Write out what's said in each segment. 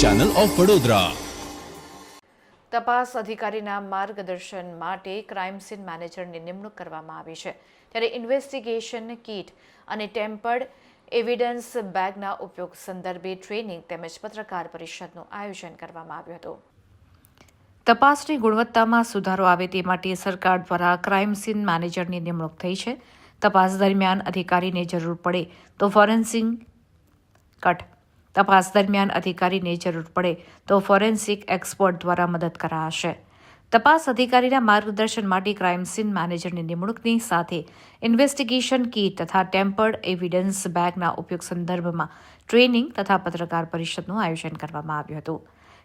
Channel of Vadodara તપાસ અધિકારીના માર્ગદર્શન માટે ક્રાઇમ સીન મેનેજરની નિમણૂક કરવામાં આવી છે. ત્યારે ઇન્વેસ્ટિગેશન કીટ અને ટેમ્પર્ડ એવિડન્સ બેગના ઉપયોગ સંદર્ભે ટ્રેનિંગ તેમજ પત્રકાર પરિષદનું આયોજન કરવામાં આવ્યું હતું. તપાસની ગુણવત્તામાં સુધારો આવે તે માટે સરકાર દ્વારા ક્રાઇમ સીન મેનેજરની નિમણૂક થઈ છે. તપાસ દરમિયાન અધિકારીને જરૂર પડે તો ફોરેન્સિક કટ તપાસ દરમિયાન અધિકારીને જરૂર પડે તો ફોરેન્સિક એક્સપર્ટ દ્વારા મદદ કરાશે. તપાસ અધિકારીના માર્ગદર્શન માટે ક્રાઇમ સીન મેનેજરની નિમણૂકની સાથે ઇન્વેસ્ટિગેશન કીટ તથા ટેમ્પર્ડ એવિડન્સ બેગના ઉપયોગ સંદર્ભમાં ટ્રેનિંગ તથા પત્રકાર પરિષદનું આયોજન કરવામાં આવ્યું હતું.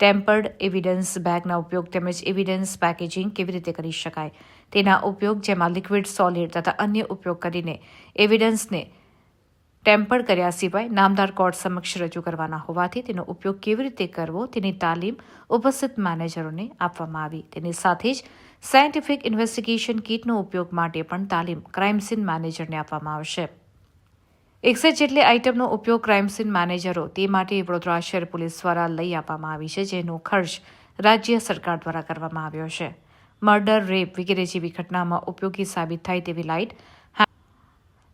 ટેમ્પર્ડ એવિડન્સ બેગના ઉપયોગ તેમજ એવિડન્સ પેકેજિંગ કેવી રીતે કરી શકાય તેના ઉપયોગ જેમાં લિક્વિડ સોલિડ તથા અન્ય ઉપયોગ કરીને એવિડન્સને ટેમ્પર્ડ કર્યા સિવાય નામદાર કોર્ટ સમક્ષ રજૂ કરવાના હોવાથી તેનો ઉપયોગ કેવી રીતે કરવો તેની તાલીમ ઉપસ્થિત મેનેજરોને આપવામાં આવી. તેની સાથે જ સાયન્ટિફિક ઇન્વેસ્ટિગેશન કીટનો ઉપયોગ માટે પણ તાલીમ ક્રાઇમ સીન મેનેજરને આપવામાં આવશે. એકસઠ જેટલી આઇટમનો ઉપયોગ ક્રાઇમ સીન મેનેજરો તે માટે વડોદરા શહેર પોલીસ દ્વારા લઈ આપવામાં આવી છે, જેનો ખર્ચ રાજ્ય સરકાર દ્વારા કરવામાં આવ્યો છે. મર્ડર, રેપ વગેરે જેવી ઘટનામાં ઉપયોગી સાબિત થાય તેવી લાઇટ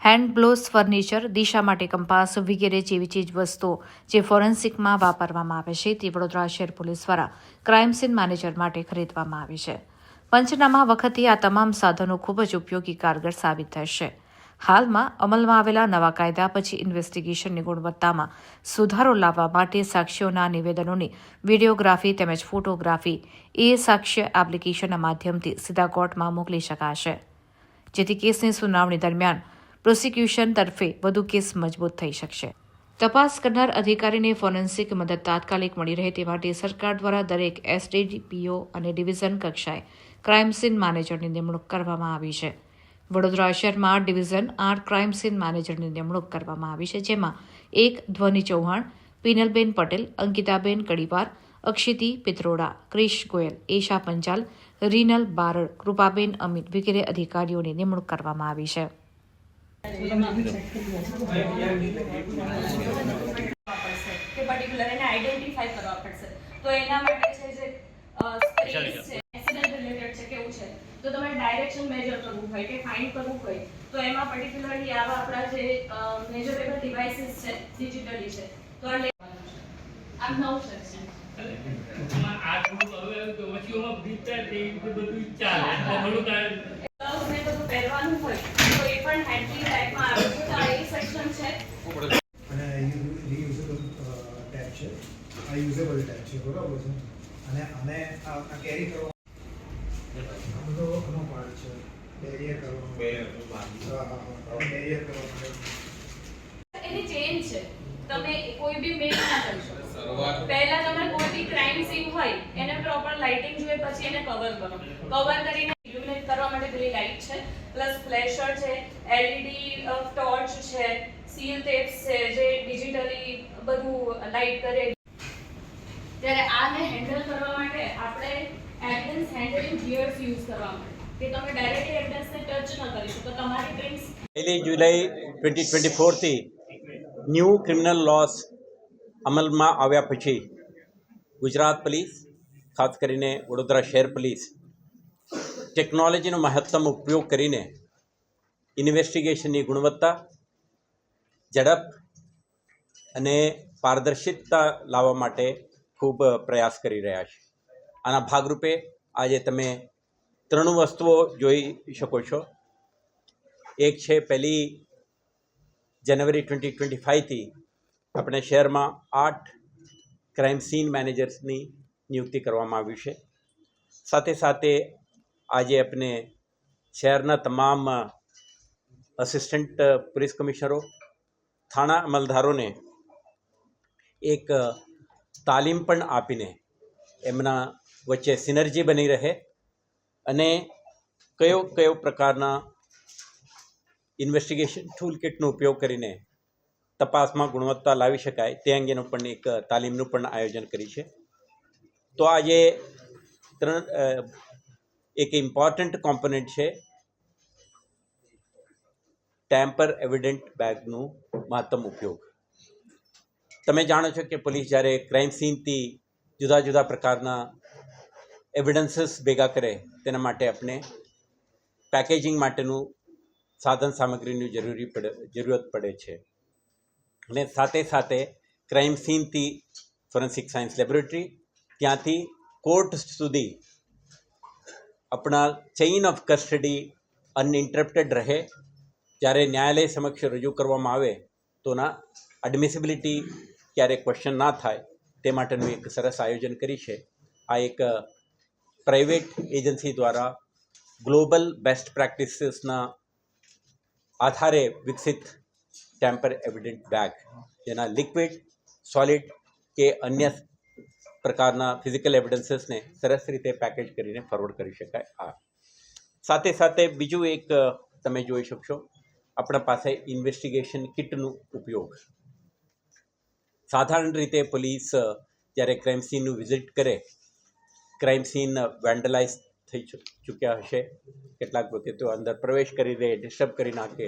હેન્ડ બ્લોસ ફર્નિચર દિશા માટે કંપાસ વગેરે જેવી ચીજ વસ્તુઓ જે ફોરેન્સિકમાં વાપરવામાં આવે છે તે વડોદરા શહેર પોલીસ દ્વારા ક્રાઇમ સીન મેનેજર માટે ખરીદવામાં આવી છે. પંચનામા વખતે આ તમામ સાધનો ખૂબ જ ઉપયોગી કારગર સાબિત થશે. હાલમાં અમલમાં આવેલા નવા કાયદા પછી ઇન્વેસ્ટિગેશનની ગુણવત્તામાં સુધારો લાવવા માટે સાક્ષીઓના નિવેદનોની વિડીયોગ્રાફી તેમજ ફોટોગ્રાફી એ સાક્ષ્ય એપ્લિકેશનના માધ્યમથી સીધા કોર્ટમાં મોકલી શકાશે. જેથી કેસની સુનાવણી દરમિયાન પ્રોસિક્યુશન તરફે વધુ કેસ મજબૂત થઈ શકશે. તપાસ કરનાર અધિકારીને ફોરેન્સિક મદદ તાત્કાલિક મળી રહે તે માટે સરકાર દ્વારા દરેક એસડીપીઓ અને ડિવિઝન કક્ષાએ ક્રાઇમ સીન મેનેજરની નિમણૂક કરવામાં આવી છે. વડોદરા શહેરમાં ડિવિઝન આઠ ક્રાઇમ સીન મેનેજરની નિમણૂક કરવામાં આવી છે, જેમાં એક ધ્વનિ ચૌહાણ, પિનલબેન પટેલ, અંકિતાબેન કડીવાર, અક્ષિતી પિત્રોડા, ક્રિશ ગોયલ એશા પંચાલ રીનલ બારડ, કૃપાબેન અમિત વગેરે અધિકારીઓની નિમણૂક કરવામાં આવી છે. કે પર્ટિક્યુલર એને આઈડેન્ટિફાઈ કરવા પડશે. તો એના માટે છે જે સ્પેસ છે. એક્સિડન્ટ રિલેટેડ છે કેવું છે? તો તમારે ડાયરેક્શન મેજર કરવું હોય કે ફાઇન્ડ કરવું હોય તો એમાં પર્ટિક્યુલરલી આવા આપણા જે મેજરેબલ ડિવાઇસીસ છે ડિજિટલી છે તો આ લેવાનું છે. આ નવું સેક્શન આ થોડુંક હવે તો વચ્ચેમાં ભીતર તે બધું ચાલે. એટલે થોડુંક આ ગ્લવ્સ ને બધું પહેરવાનું હોય તો એ પણ હેન્ડલિંગ ટાઈપમાં આવે છે તો આ એ સેક્શન છે અને રીયુઝેબલ ટેગ છે આ યુઝેબલ ટાઈપ છે બરાબર છે. અને આને આ કેરી કરવા આ બધો આનો પાર્ટ છે. બેરિયર કરવાનો બેરિયર કરવા માટે. એની ચેન છે. તમે કોઈ બી મેક ના કરી શકો. પહેલા તમે કોઈ બી ક્રાઇમ સીન હોય એને પ્રોપર લાઇટિંગ જોઈએ પછી એને કવર કરો. કવર કરીને ઇલ્યુમિનેટ કરવા માટે પેલી લાઇટ છે. પ્લસ ફ્લેશર છે એલઈડી ટોર્ચ છે સીલ ટેપ્સ છે જે ડિજિટલી બધું લાઇટ કરે ત્યારે આને હેન્ડલ કરવા માટે આપણે એવિડન્સ હેન્ડલિંગ ગિયર્સ યુઝ કરવા માટે. કે તમે ડાયરેક્ટલી એવિડન્સને ટચ ન કરી શકો. તમારી ડ્રીમ્સ પહેલી જુલાઈ ટ્વેન્ટી ટ્વેન્ટી ફોરથી ન્યૂ ક્રિમિનલ લોસ અમલમાં આવ્યા પછી ગુજરાત પોલીસ ખાસ કરીને વડોદરા શહેર પોલીસ ટેકનોલોજીનો મહત્તમ ઉપયોગ કરીને ઇન્વેસ્ટિગેશનની ગુણવત્તા, ઝડપ અને પારદર્શિતતા લાવવા માટે ખૂબ પ્રયાસ કરી રહ્યા છે. આના ભાગરૂપે આજે તમે ત્રણ વસ્તુઓ જોઈ શકો છો. એક છે પહેલી જાન્યુઆરી ટ્વેન્ટી ટ્વેન્ટી ફાઇવથી આપણે શહેરમાં આઠ ક્રાઇમ સીન મેનેજર્સની નિયુક્તિ કરવામાં આવી છે. સાથે સાથે આજે આપણે શહેરના તમામ અસિસ્ટન્ટ પોલીસ કમિશનરો થાણા અમલદારોને એક તાલીમ પણ આપીને એમના વચ્ચે સિનર્જી બની રહે અને કયો કયો પ્રકારના ઇન્વેસ્ટિગેશન ટૂલ કિટનો ઉપયોગ કરીને તપાસમાં ગુણવત્તા લાવી શકાય તે અંગેનું પણ એક તાલીમનું પણ આયોજન કરી છે. તો આજે ત્રણ એક ઇમ્પોર્ટન્ટ કોમ્પોનન્ટ છે ટેમ્પર એવિડન્ટ બેગનું મહત્તમ ઉપયોગ. તમે જાણો છો કે પોલીસ જ્યારે ક્રાઇમ સીનથી જુદા જુદા પ્રકારના એવિડન્સીસ ભેગા કરે તેના માટે આપણે પેકેજિંગ માટેનું સાધન સામગ્રીની જરૂરી પડે, જરૂરત પડે છે. અને સાથે સાથે ક્રાઇમ સીનથી ફોરેન્સિક સાયન્સ લેબોરેટરી ત્યાંથી કોર્ટ સુધી આપણા ચેઇન ઓફ કસ્ટડી અનઇન્ટરપ્ટેડ રહે. જ્યારે ન્યાયાલય સમક્ષ રજૂ કરવામાં આવે તોના એડમિસિબિલિટી ક્યારેક ક્વેશ્ચન ના થાય, તે માટેનું એક સરસ આયોજન કરી છે. આ એક પ્રાઇવેટ એજન્સી દ્વારા ગ્લોબલ બેસ્ટ પ્રેક્ટિસીસના આધારે વિકસિત ટેમ્પર એવિડન્ટ બેગ જેના લિક્વિડ સોલિડ કે અન્ય પ્રકારના ફિઝિકલ એવિડન્સીસને સરસ રીતે પેકેજ કરીને ફોરવર્ડ કરી શકાય. આ. સાથે સાથે બીજું એક તમે જોઈ શકશો, આપણા પાસે ઇન્વેસ્ટિગેશન કિટનું ઉપયોગ સાધારણ રીતે પોલીસ જ્યારે ક્રાઇમ સીનનું વિઝિટ કરે ક્રાઇમ સીન વેન્ડલાઇઝ થઈ ચૂક્યા હશે. કેટલાક વખતે તો અંદર પ્રવેશ કરી દે ડિસ્ટર્બ કરી નાખે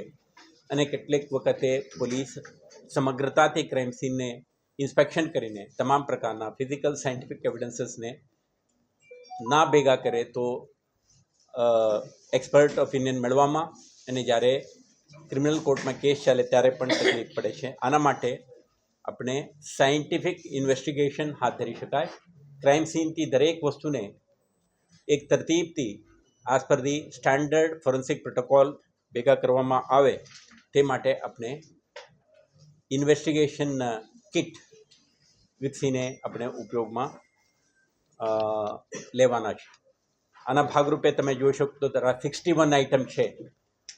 અને કેટલીક વખતે પોલીસ સમગ્રતાથી ક્રાઇમ સીનને ઇન્સ્પેક્શન કરીને તમામ પ્રકારના ફિઝિકલ સાયન્ટિફિક એવિડન્સીસને ના ભેગા કરે તો એક્સપર્ટ ઓપિનિયન મેળવવામાં અને જ્યારે ક્રિમિનલ કોર્ટમાં કેસ ચાલે ત્યારે પણ તકલીફ પડે છે. આના માટે આપણે સાયન્ટિફિક ઇન્વેસ્ટિગેશન હાથ ધરી શકાય. ક્રાઇમ સીનથી દરેક વસ્તુને એક તરતીબથી આ સ્પર્ધી સ્ટાન્ડર્ડ ફોરેન્સિક પ્રોટોકોલ ભેગા કરવામાં આવે તે માટે આપણે ઇન્વેસ્ટિગેશન કિટ વિકસીને આપણે ઉપયોગમાં લેવાના છે. આના ભાગરૂપે તમે જોઈ શકો તો સિક્સટી વન આઇટમ છે.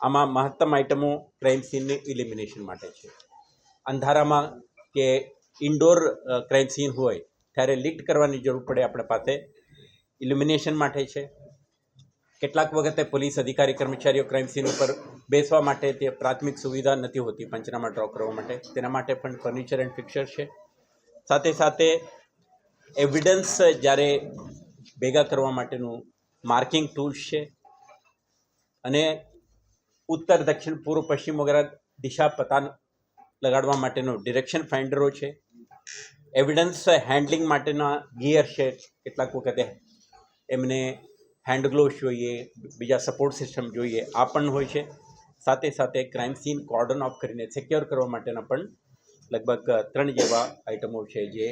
આમાં મહત્તમ આઇટમો ક્રાઇમ સીનની ઇલિમિનેશન માટે છે. અંધારામાં કે ઇન્ડોર ક્રાઇમ સીન હોય, ત્યારે લીટ કરવાની જરૂર પડે આપણા પાસે. ઇલ્યુમિનેશન માટે છે. કેટલાક વખતે પોલીસ અધિકારી, કર્મચારીઓ ક્રાઇમ સીન ઉપર બેસવા માટે તે પ્રાથમિક સુવિધા નથી હોતી પંચનામા ડ્રો કરવા માટે. તેના માટે પણ ફર્નિચર એન્ડ ફિક્સર છે. સાથે સાથે એવિડન્સ જ્યારે ભેગા કરવા માટેનું માર્કિંગ ટૂલ્સ છે. અને ઉત્તર, દક્ષિણ, પૂર્વ, પશ્ચિમ વગેરે દિશા પતા લગાડવા માટેનો ડિરેક્શન ફાઇન્ડરો છે. એવિડન્સ હેન્ડલિંગ માટેના ગિયર છે. કેટલાક વખતે એમને હેન્ડ ગ્લોવ્સ જોઈએ, બીજા સપોર્ટ સિસ્ટમ જોઈએ, આ પણ હોય છે. સાથે સાથે ક્રાઇમ સીન કોર્ડન ઓફ કરીને સિક્યોર કરવા માટેના પણ લગભગ ત્રણ જેવા આઇટમો છે જે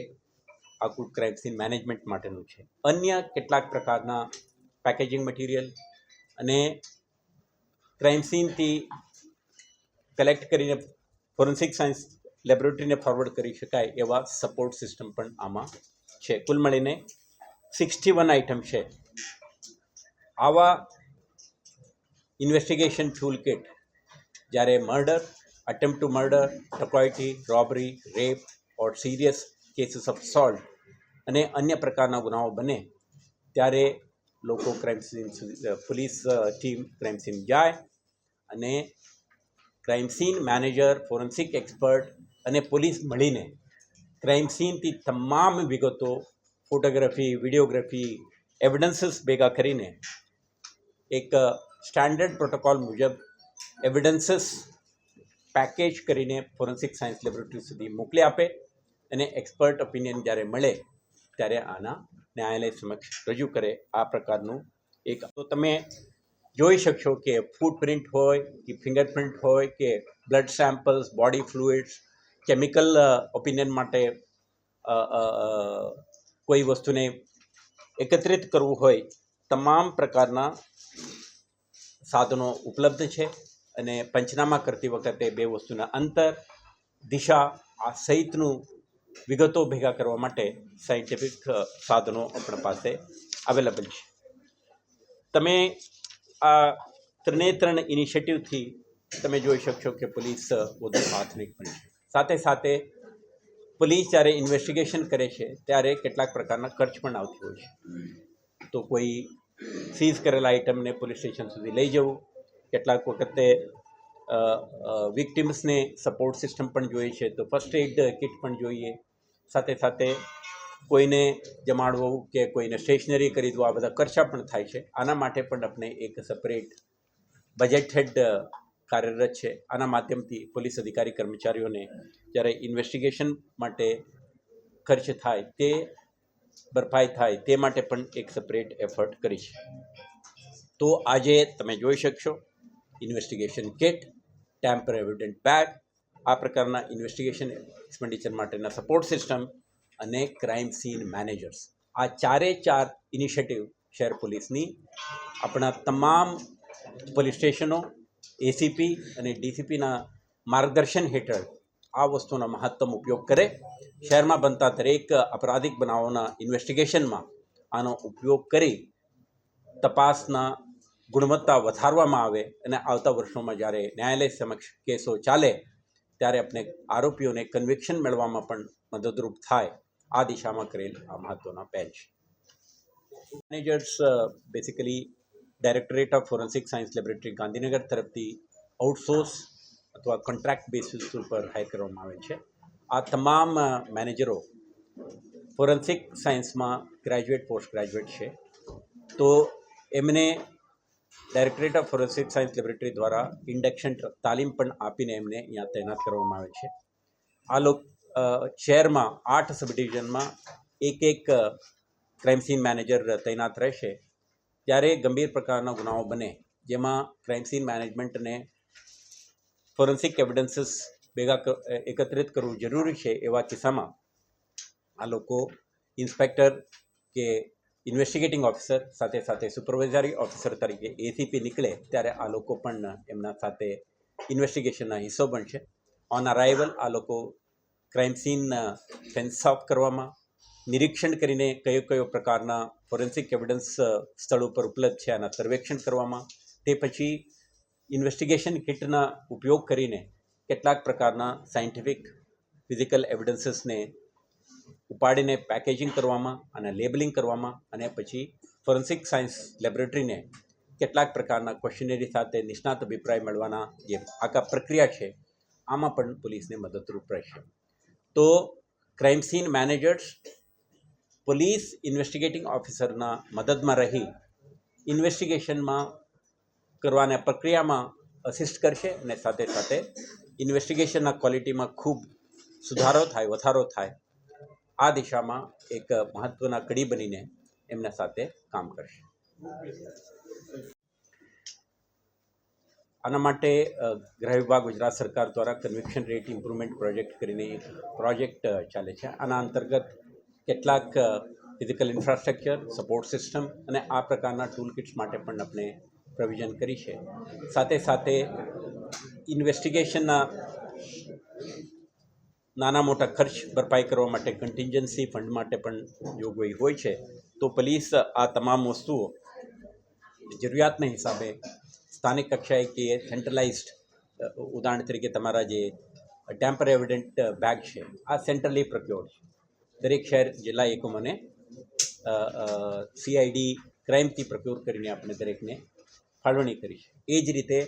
આખું ક્રાઇમ સીન મેનેજમેન્ટ માટેનું છે. અન્ય કેટલાક પ્રકારના પેકેજિંગ મટીરિયલ અને ક્રાઇમ સીનથી કલેક્ટ કરીને ફોરેન્સિક સાયન્સ લેબોરેટરીને ફોરવર્ડ કરી શકાય એવા સપોર્ટ સિસ્ટમ પણ આમાં છે. કુલ મળીને સિક્સટી વન આઇટમ છે. આવા ઇન્વેસ્ટિગેશન ટૂલ કિટ જ્યારે murder attempt to murder dacoity robbery rape or serious cases of assault અને અન્ય પ્રકારના ગુનાઓ બને, ત્યારે લોકો crime scene police team crime scene જાય અને crime scene manager forensic expert અને પોલીસ મળીને ક્રાઇમ સીનથી તમામ વિગતો ફોટોગ્રાફી વિડીયોગ્રાફી એવિડન્સીસ ભેગા કરીને એક સ્ટાન્ડર્ડ પ્રોટોકોલ મુજબ એવિડન્સીસ પેકેજ કરીને ફોરેન્સિક સાયન્સ લેબોરેટરી સુધી મોકલી આપે અને એક્સપર્ટ ઓપિનિયન જ્યારે મળે, ત્યારે આના ન્યાયાલય સમક્ષ રજૂ કરે આ પ્રકારનું એક. તો તમે જોઈ શકશો કે ફૂટપ્રિન્ટ હોય, કે ફિંગરપ્રિન્ટ હોય, કે blood samples body fluids chemical opinion માટે કોઈ વસ્તુને એકત્રિત કરવું હોય, તમામ પ્રકારના સાધનો ઉપલબ્ધ છે અને પંચનામા કરતી વખતે બે વસ્તુના અંતર, દિશા, આ સહિતનું વિગતો ભેગા કરવા માટે સાયન્ટિફિક સાધનો આપણા પાસે અવેલેબલ છે. તમે આ ત્રણે ત્રણ ઇનિશિયેટિવથી તમે જોઈ શકશો કે પોલીસ વધુ આધુનિક બનશે સાથે સાથે પોલીસ જ્યારે ઇન્વેસ્ટિગેશન કરે છે, ત્યારે કેટલાક પ્રકારના ખર્ચ પણ આવતી હોય છે. તો કોઈ સીઝ કરેલા આઇટમને પોલીસ સ્ટેશન સુધી લઈ જવું, કેટલાક વખતે વિક્ટિમ્સને સપોર્ટ સિસ્ટમ પણ જોઈએ છે, તો ફર્સ્ટ એડ કિટ પણ જોઈએ. સાથે સાથે કોઈને જમાડવું કે કોઈને સ્ટેશનરી ખરીદવું, આ બધા ખર્ચા પણ થાય છે. આના માટે પણ આપણે એક સપરેટ બજેટ હેડ કાર્યરત છે. આના માધ્યમથી પોલીસ અધિકારી કર્મચારીઓને જ્યારે ઇન્વેસ્ટિગેશન માટે ખર્ચ થાય, તે ભરપાઈ થાય, તે માટે પણ એક સપરેટ એફર્ટ કરી છે. તો આજે તમે જોઈ શકશો investigation kit tamper evident bag આ પ્રકારના ઇન્વેસ્ટિગેશન એક્સપેન્ડિચર માટેના સપોર્ટ સિસ્ટમ અને ક્રાઇમ સીન મેનેજર્સ આ ચારે ચાર ઇનિશિયેટિવ શહેર પોલીસની, આપણા તમામ પોલીસ સ્ટેશનો એસીપી અને ડીસીપીના માર્ગદર્શન હેઠળ આ વસ્તુનો મહત્તમ ઉપયોગ કરે. શહેરમાં બનતા દરેક અપરાધિક બનાવોના ઇન્વેસ્ટિગેશનમાં આનો ઉપયોગ કરી તપાસના ગુણવત્તા વધારવામાં આવે અને આવતા વર્ષોમાં જ્યારે ન્યાયાલય સમક્ષ કેસો ચાલે, ત્યારે આપણે આરોપીઓને કન્વિક્શન મેળવવામાં પણ મદદરૂપ થાય. આ દિશામાં કરેલ આ મહત્ત્વના પહેલ છે. Managers basically directorate of forensic science laboratory Gandhinagar તરફથી આઉટસોર્સ અથવા કોન્ટ્રાક્ટ બેસિસ ઉપર હાયર કરવામાં આવે છે. આ તમામ મેનેજરો ફોરેન્સિક સાયન્સમાં ગ્રેજ્યુએટ પોસ્ટ ગ્રેજ્યુએટ છે. તો એમને directorate of forensic science laboratory દ્વારા ઇન્ડક્શન તાલીમ પણ આપીને એમને અહીંયા તૈનાત કરવામાં આવે છે. આ લોક શહેરમાં આઠ સબ ડિવિઝનમાં એક એક ક્રાઇમ સીન મેનેજર તૈનાત રહેશે. ત્યારે ગંભીર પ્રકારના ગુનાઓ બને, જેમાં ક્રાઇમ સીન મેનેજમેન્ટને ફોરેન્સિક એવિડન્સીસ ભેગા એકત્રિત કરવું જરૂરી છે એવા કિસ્સામાં આ લોકો ઇન્સ્પેક્ટર કે ઇન્વેસ્ટિગેટિંગ ઓફિસર સાથે સાથે સુપરવાઇઝરી ઓફિસર તરીકે એસીપી નીકળે, ત્યારે આ લોકો પણ એમના સાથે ઇન્વેસ્ટિગેશનના હિસ્સો બનશે. ઓન અરાઇવલ આ લોકો ક્રાઇમ સીન ફેન્સ ઓફ કરવામાં નિરીક્ષણ કરીને કયો કયો પ્રકારના ફોરેન્સિક એવિડન્સ સ્થળ ઉપર ઉપલબ્ધ છે આના સર્વેક્ષણ કરવામાં તે પછી ઇન્વેસ્ટિગેશન કિટના ઉપયોગ કરીને કેટલાક પ્રકારના સાયન્ટિફિક ફિઝિકલ એવિડન્સીસને ઉપાડીને પેકેજિંગ કરવામાં અને લેબલિંગ કરવામાં અને પછી ફોરેન્સિક સાયન્સ લેબોરેટરીને કેટલાક પ્રકારના ક્વેશ્ચનરી સાથે નિષ્ણાત અભિપ્રાય મેળવવાના જે આખા પ્રક્રિયા છે આમાં પણ પોલીસને મદદરૂપ રહેશે તો crime scene managers police investigating ઓફિસરના મદદમાં રહી ઇન્વેસ્ટિગેશનમાં કરવાના પ્રક્રિયામાં અસિસ્ટ કરશે અને સાથે સાથે ઇન્વેસ્ટિગેશનના ક્વોલિટીમાં ખૂબ સુધારો થાય, વધારો થાય, આ દિશામાં એક મહત્ત્વના કડી બનીને એમના સાથે કામ કરશે. આના માટે ગૃહ વિભાગ, ગુજરાત સરકાર દ્વારા કન્વિક્શન રેટ ઇમ્પ્રુવમેન્ટ પ્રોજેક્ટ કરીને પ્રોજેક્ટ ચાલે છે. આના અંતર્ગત કેટલાક ફિઝિકલ ઇન્ફ્રાસ્ટ્રક્ચર સપોર્ટ સિસ્ટમ અને આ પ્રકારના ટૂલ કિટ્સ માટે પણ આપણે પ્રોવિઝન કરી છે. સાથે સાથે ઇન્વેસ્ટિગેશનના નાના મોટા ખર્ચ ભરપાઈ કરવા માટે કન્ટિન્જન્સી ફંડ માટે પણ જોગવાઈ હોય છે. તો પોલીસ આ તમામ વસ્તુઓ જરૂરિયાતના હિસાબે સ્થાનિક કક્ષાએ કે સેન્ટ્રલાઇઝ્ડ ઉદાહરણ તરીકે તમારા જે ટેમ્પર એવિડન્ટ બેગ છે, આ સેન્ટ્રલી પ્રોક્યોર્ડ છે. દરેક શહેર, જિલ્લા એકમોને સીઆઈડી ક્રાઇમથી પ્રોક્યોર કરીને આપણે દરેકને ફાળવણી કરી છે. એ જ રીતે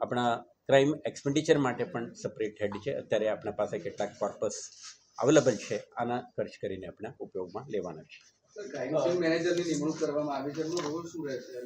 આપણા ક્રાઇમ એક્સપેન્ડિચર માટે પણ સપરેટ હેડ છે. અત્યારે આપણા પાસે કેટલાક પર્પસ અવેલેબલ છે. આના ખર્ચ કરીને આપણે ઉપયોગમાં લેવાના છે.